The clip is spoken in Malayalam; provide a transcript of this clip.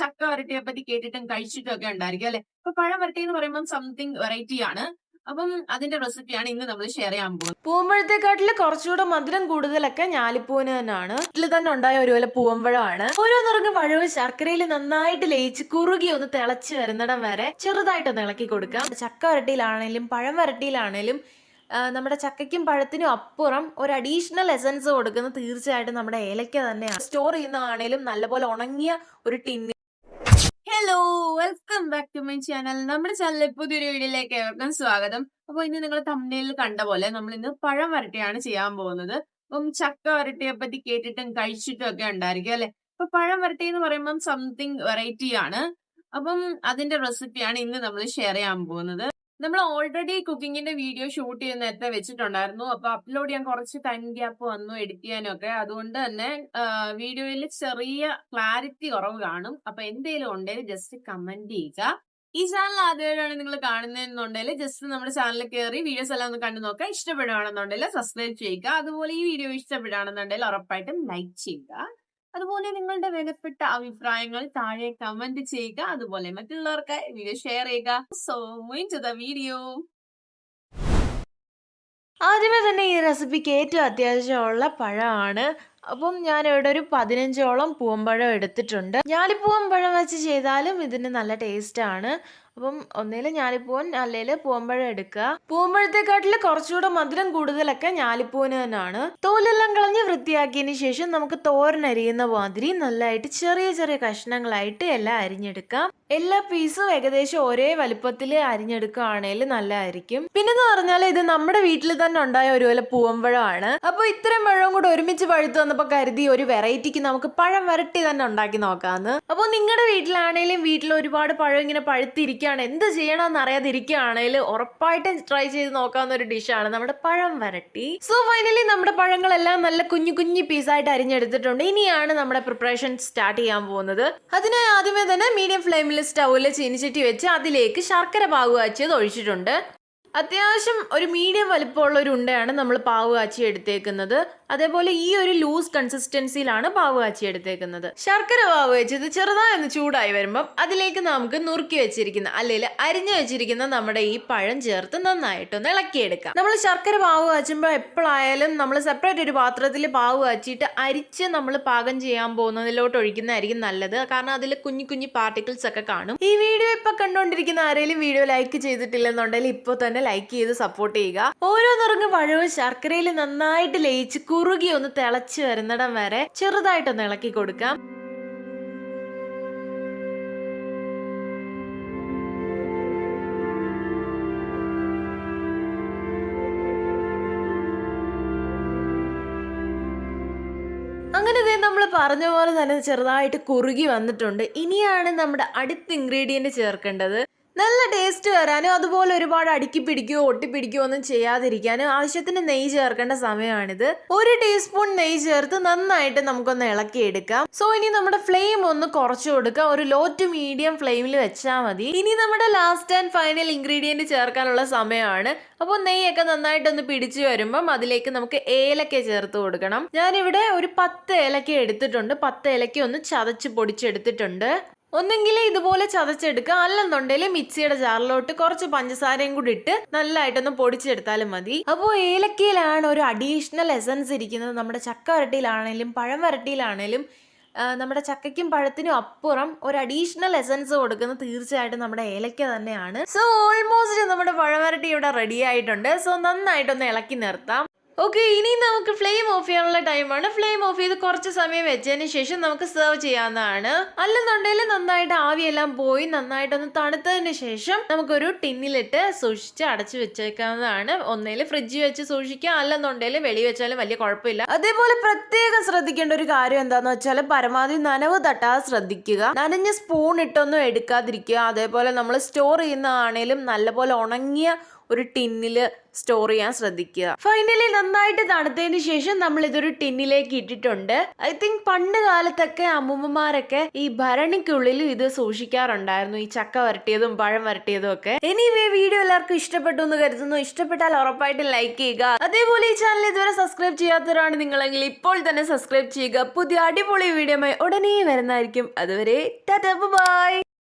ചക്ക വരട്ടിയെ പറ്റി കേട്ടിട്ടും കഴിച്ചിട്ടും ഒക്കെ ഉണ്ടായിരിക്കും അല്ലെ? അപ്പൊ പഴം വരട്ടി എന്ന് പറയുമ്പോൾ സംതിങ് വെറൈറ്റി ആണ്. അപ്പം അതിന്റെ റെസിപ്പിയാണ് ഇന്ന് നമ്മൾ ഷെയർ ചെയ്യാൻ പോകുന്നത്. പൂമ്പഴത്തെക്കാട്ടിൽ കുറച്ചുകൂടെ മധുരം കൂടുതലൊക്കെ ഞാലിപ്പൂവിന് തന്നെയാണ്. വീട്ടിൽ തന്നെ ഉണ്ടായ ഒരു പോലെ പൂവമ്പഴമാണ് ഓരോ നിറങ്ങ് പഴവും ശർക്കരയിൽ നന്നായിട്ട് ലയിച്ച് കുറുകി ഒന്ന് തിളച്ച് വരുന്നിടം വരെ ചെറുതായിട്ടൊന്ന് ഇളക്കി കൊടുക്കാം ചക്ക വരട്ടിയിലാണേലും പഴം വരട്ടിയിലാണേലും നമ്മുടെ ചക്കയ്ക്കും പഴത്തിനും അപ്പുറം ഒരു അഡീഷണൽ എസൻസ് കൊടുക്കുന്നത് തീർച്ചയായിട്ടും നമ്മുടെ ഏലക്ക തന്നെയാണ്. സ്റ്റോർ ചെയ്യുന്നതാണെങ്കിലും നല്ലപോലെ ഉണങ്ങിയ ഒരു tin welcome back to my channel നമ്മുടെ ചാനലിലെ പുതിയൊരു വീഡിയോയിലേക്ക് ഏവർക്കും സ്വാഗതം. അപ്പൊ ഇന്ന് നിങ്ങൾ തമ്മിൽ കണ്ട പോലെ നമ്മൾ ഇന്ന് പഴം വരട്ടിയാണ് ചെയ്യാൻ പോകുന്നത്. അപ്പം ചക്ക വരട്ടിയെ പറ്റി കേട്ടിട്ടും കഴിച്ചിട്ടും ഒക്കെ ഉണ്ടായിരിക്കും അല്ലെ? അപ്പൊ പഴം വരട്ടി എന്ന് പറയുമ്പോൾ സംതിങ് വെറൈറ്റി ആണ്. അപ്പം അതിന്റെ റെസിപ്പിയാണ് ഇന്ന് നമ്മൾ ഷെയർ ചെയ്യാൻ പോകുന്നത്. നമ്മൾ ഓൾറെഡി കുക്കിങ്ങിന്റെ വീഡിയോ ഷൂട്ട് ചെയ്ത് നേരത്തെ വെച്ചിട്ടുണ്ടായിരുന്നു. അപ്പൊ അപ്ലോഡ് ചെയ്യാൻ കുറച്ച് ടൈം ഗ്യാപ്പ് വന്നു എഡിറ്റ് ചെയ്യാനും ഒക്കെ അതുകൊണ്ട് തന്നെ വീഡിയോയിൽ ചെറിയ ക്ലാരിറ്റി കുറവ് കാണും. അപ്പൊ എന്തെങ്കിലും ഉണ്ടെങ്കിൽ ജസ്റ്റ് കമന്റ് ചെയ്യുക. ഈ ചാനൽ ആദ്യമായിട്ടാണ് നിങ്ങൾ കാണുന്നതെന്നുണ്ടെങ്കിൽ ജസ്റ്റ് നമ്മുടെ ചാനലിൽ കയറി വീഡിയോസ് എല്ലാം ഒന്ന് കണ്ടു നോക്കുക. ഇഷ്ടപ്പെടുകയാണെന്നുണ്ടെങ്കിൽ സബ്സ്ക്രൈബ് ചെയ്യുക. അതുപോലെ ഈ വീഡിയോ ഇഷ്ടപ്പെടുകയാണെന്നുണ്ടെങ്കിൽ ഉറപ്പായിട്ടും ലൈക്ക് ചെയ്യുക. അതുപോലെ നിങ്ങളുടെ വിലപ്പെട്ട അഭിപ്രായങ്ങൾ താഴെ കമന്റ് ചെയ്യുക. അതുപോലെ മറ്റുള്ളവർക്ക് വീഡിയോ ഷെയർ ചെയ്യുക. സോ ടു ദ വീഡിയോ ആദ്യമേ തന്നെ ഈ റെസിപ്പിക്ക് ഏറ്റവും അത്യാവശ്യമുള്ള പഴമാണ്. അപ്പം ഞാൻ ഇവിടെ ഒരു പതിനഞ്ചോളം പൂവമ്പഴം എടുത്തിട്ടുണ്ട്. ഞാലിപ്പൂവമ്പഴം വെച്ച് ചെയ്താലും ഇതിന് നല്ല ടേസ്റ്റ് ആണ്. അപ്പം ഒന്നേലും ഞാലിപ്പൂവൻ അല്ലെങ്കിൽ പൂമ്പഴം എടുക്കുക പൂമ്പഴത്തെക്കാട്ടിൽ കുറച്ചുകൂടെ മധുരം കൂടുതലൊക്കെ ഞാലിപ്പൂവിന് തന്നെയാണ് തോലെല്ലാം കളഞ്ഞ് വൃത്തിയാക്കിയതിന് ശേഷം നമുക്ക് തോരനരിയുന്ന മാതിരി നല്ലതായിട്ട് ചെറിയ ചെറിയ കഷ്ണങ്ങളായിട്ട് എല്ലാം അരിഞ്ഞെടുക്കാം. എല്ലാ പീസും ഏകദേശം ഒരേ വലുപ്പത്തിൽ അരിഞ്ഞെടുക്കുകയാണെങ്കിൽ നല്ലതായിരിക്കും. പിന്നെന്ന് പറഞ്ഞാൽ ഇത് നമ്മുടെ വീട്ടിൽ തന്നെ ഉണ്ടായ ഒരു പോലെ പൂവമ്പഴമാണ് അപ്പോൾ ഇത്രയും പഴവും കൂടെ ഒരുമിച്ച് പഴുത്ത് വന്നപ്പോൾ കരുതി ഒരു വെറൈറ്റിക്ക് നമുക്ക് പഴം വരട്ടി തന്നെ ഉണ്ടാക്കി നോക്കാന്ന്. അപ്പോൾ നിങ്ങളുടെ വീട്ടിലാണെങ്കിലും വീട്ടിൽ ഒരുപാട് പഴം ഇങ്ങനെ പഴുത്തിരിക്കുകയാണ്. എന്ത് ചെയ്യണമെന്ന് അറിയാതിരിക്കുകയാണെങ്കിൽ ഉറപ്പായിട്ടും ട്രൈ ചെയ്ത് നോക്കാവുന്ന ഒരു ഡിഷാണ് നമ്മുടെ പഴം വരട്ടി. സോ ഫൈനലി നമ്മുടെ പഴങ്ങളെല്ലാം നല്ല കുഞ്ഞു കുഞ്ഞു പീസായിട്ട് അരിഞ്ഞെടുത്തിട്ടുണ്ട്. ഇനിയാണ് നമ്മുടെ പ്രിപ്പറേഷൻ സ്റ്റാർട്ട് ചെയ്യാൻ പോകുന്നത്. അതിനെ ആദ്യമേ തന്നെ മീഡിയം ഫ്ലെയിമിൽ സ്റ്റൗവിൽ ചീനിച്ചട്ടി വെച്ച് അതിലേക്ക് ശർക്കര പാവ് കാച്ചിയത് ഒഴിച്ചിട്ടുണ്ട്. അത്യാവശ്യം ഒരു മീഡിയം വലിപ്പമുള്ള ഒരു ഉണ്ടയാണ് നമ്മൾ പാവ് കാച്ചി എടുത്തേക്കുന്നത്. അതേപോലെ ഈ ഒരു ലൂസ് കൺസിസ്റ്റൻസിയിലാണ് പാവ് കാച്ചി എടുത്തേക്കുന്നത്. ശർക്കര പാവ് വെച്ചത് ചെറുതായി ഒന്ന് ചൂടായി വരുമ്പം അതിലേക്ക് നമുക്ക് നുറുക്കി വെച്ചിരിക്കുന്ന അല്ലെങ്കിൽ അരിഞ്ഞു വെച്ചിരിക്കുന്ന നമ്മുടെ ഈ പഴം ചേർത്ത് നന്നായിട്ടൊന്ന് ഇളക്കിയെടുക്കാം. നമ്മൾ ശർക്കര പാവ് കാച്ചുമ്പോൾ എപ്പോഴായാലും നമ്മൾ സെപ്പറേറ്റ് ഒരു പാത്രത്തിൽ പാവ് കാച്ചിട്ട് അരിച്ച് നമ്മൾ പാകം ചെയ്യാൻ പോകുന്നതിലോട്ട് ഒഴിക്കുന്നതായിരിക്കും നല്ലത്. കാരണം അതിൽ കുഞ്ഞു കുഞ്ഞു പാർട്ടിക്കിൾസ് ഒക്കെ കാണും. ഈ വീഡിയോ ഇപ്പൊ കണ്ടുകൊണ്ടിരിക്കുന്ന ആരെങ്കിലും വീഡിയോ ലൈക്ക് ചെയ്തിട്ടില്ലെന്നുണ്ടെങ്കിൽ ഇപ്പോൾ തന്നെ ലൈക്ക് ചെയ്ത് സപ്പോർട്ട് ചെയ്യുക. ഓരോ നിറങ്ങ് പഴവും ശർക്കരയിൽ നന്നായിട്ട് ലയിച്ച് കുറുകി ഒന്ന് തിളച്ച് വരുന്നിടം വരെ ചെറുതായിട്ടൊന്ന് ഇളക്കി കൊടുക്കാം. അങ്ങനെ നമ്മൾ പറഞ്ഞ പോലെ തന്നെ ചെറുതായിട്ട് കുറുകി വന്നിട്ടുണ്ട്. ഇനിയാണ് നമ്മുടെ അടുത്ത ഇൻഗ്രീഡിയന്റ് ചേർക്കേണ്ടത്. നല്ല ടേസ്റ്റ് വരാനും അതുപോലെ ഒരുപാട് അടുക്കി പിടിക്കുകയോ ഒട്ടിപ്പിടിക്കുകയോ ഒന്നും ചെയ്യാതിരിക്കാനും ആവശ്യത്തിന് നെയ്യ് ചേർക്കേണ്ട സമയമാണിത്. ഒരു ടീസ്പൂൺ നെയ്യ് ചേർത്ത് നന്നായിട്ട് നമുക്കൊന്ന് ഇളക്കി എടുക്കാം സോ ഇനി നമ്മുടെ ഫ്ലെയിം ഒന്ന് കുറച്ചു കൊടുക്കാം. ഒരു ലോ ടു മീഡിയം ഫ്ലെയിമിൽ വെച്ചാൽ മതി. ഇനി നമ്മുടെ ലാസ്റ്റ് ആൻഡ് ഫൈനൽ ഇൻഗ്രീഡിയന്റ് ചേർക്കാനുള്ള സമയമാണ്. അപ്പോൾ നെയ്യൊക്കെ നന്നായിട്ടൊന്ന് പിടിച്ചു വരുമ്പം അതിലേക്ക് നമുക്ക് ഏലക്ക ചേർത്ത് കൊടുക്കണം. ഞാനിവിടെ ഒരു പത്ത് ഏലക്ക എടുത്തിട്ടുണ്ട്. പത്ത് ഏലക്ക ഒന്ന് ചതച്ച് പൊടിച്ചെടുത്തിട്ടുണ്ട്. ഒന്നെങ്കിൽ ഇതുപോലെ ചതച്ചെടുക്കുക. അല്ലെന്നുണ്ടെങ്കിൽ മിക്സിയുടെ ജാറിലോട്ട് കുറച്ച് പഞ്ചസാരയും കൂടി ഇട്ട് നല്ലതായിട്ടൊന്ന് പൊടിച്ചെടുത്താലും മതി. അപ്പോൾ ഏലക്കയിലാണ് ഒരു അഡീഷണൽ എസൻസ് ഇരിക്കുന്നത്. നമ്മുടെ ചക്ക വരട്ടിയിലാണെങ്കിലും പഴം വരട്ടിയിലാണെങ്കിലും നമ്മുടെ ചക്കയ്ക്കും പഴത്തിനും അപ്പുറം ഒരു അഡീഷണൽ എസൻസ് കൊടുക്കുന്നത് തീർച്ചയായിട്ടും നമ്മുടെ ഏലക്ക തന്നെയാണ്. സോ ഓൾമോസ്റ്റ് നമ്മുടെ പഴവരട്ടി ഇവിടെ റെഡി ആയിട്ടുണ്ട്. സോ നന്നായിട്ടൊന്ന് ഇളക്കി നിർത്താം. ഓക്കെ ഇനി നമുക്ക് ഫ്ലെയിം ഓഫ് ചെയ്യാനുള്ള ടൈമാണ്. ഫ്ലെയിം ഓഫ് ചെയ്ത് കുറച്ച് സമയം വെച്ചതിന് ശേഷം നമുക്ക് സെർവ് ചെയ്യാവുന്നതാണ്. അല്ലെന്നുണ്ടെങ്കിൽ നന്നായിട്ട് ആവിയെല്ലാം പോയി നന്നായിട്ടൊന്ന് തണുത്തതിന് ശേഷം നമുക്കൊരു ടിന്നിലിട്ട് സൂക്ഷിച്ച് അടച്ചു വെച്ചേക്കാവുന്നതാണ്. ഒന്നേൽ ഫ്രിഡ്ജ് വെച്ച് സൂക്ഷിക്കാം അല്ലെന്നുണ്ടെങ്കിൽ വെളി വെച്ചാലും വലിയ കുഴപ്പമില്ല. അതേപോലെ പ്രത്യേകം ശ്രദ്ധിക്കേണ്ട ഒരു കാര്യം എന്താന്ന് വെച്ചാൽ പരമാവധി നനവ് തട്ടാതെ ശ്രദ്ധിക്കുക. നനഞ്ഞ സ്പൂൺ ഇട്ടൊന്നും എടുക്കാതിരിക്കുക. അതേപോലെ നമ്മൾ സ്റ്റോർ ചെയ്യുന്നതാണേലും നല്ലപോലെ ഉണങ്ങിയ ഒരു ടിന്നിൽ സ്റ്റോർ ചെയ്യാൻ ശ്രദ്ധിക്കുക. ഫൈനലി നന്നായിട്ട് തണുത്തതിന് ശേഷം നമ്മൾ ഇതൊരു ടിന്നിലേക്ക് ഇട്ടിട്ടുണ്ട്. ഐ തിങ്ക് പണ്ട് കാലത്തൊക്കെ അമ്മൂമ്മമാരൊക്കെ ഈ ഭരണിക്കുള്ളിൽ ഇത് സൂക്ഷിക്കാറുണ്ടായിരുന്നു. ഈ ചക്ക വരട്ടിയതും പഴം വരട്ടിയതും ഒക്കെ. എനിവേ വീഡിയോ എല്ലാവർക്കും ഇഷ്ടപ്പെട്ടു എന്ന് കരുതുന്നു. ഇഷ്ടപ്പെട്ടാൽ ഉറപ്പായിട്ട് ലൈക്ക് ചെയ്യുക. അതേപോലെ ഈ ചാനൽ ഇതുവരെ സബ്സ്ക്രൈബ് ചെയ്യാത്തവരാണ് നിങ്ങളെങ്കിൽ ഇപ്പോൾ തന്നെ സബ്സ്ക്രൈബ് ചെയ്യുക. പുതിയ അടിപൊളി വീഡിയോ ഉടനെ വരുന്നതായിരിക്കും. അതുവരെ ബൈ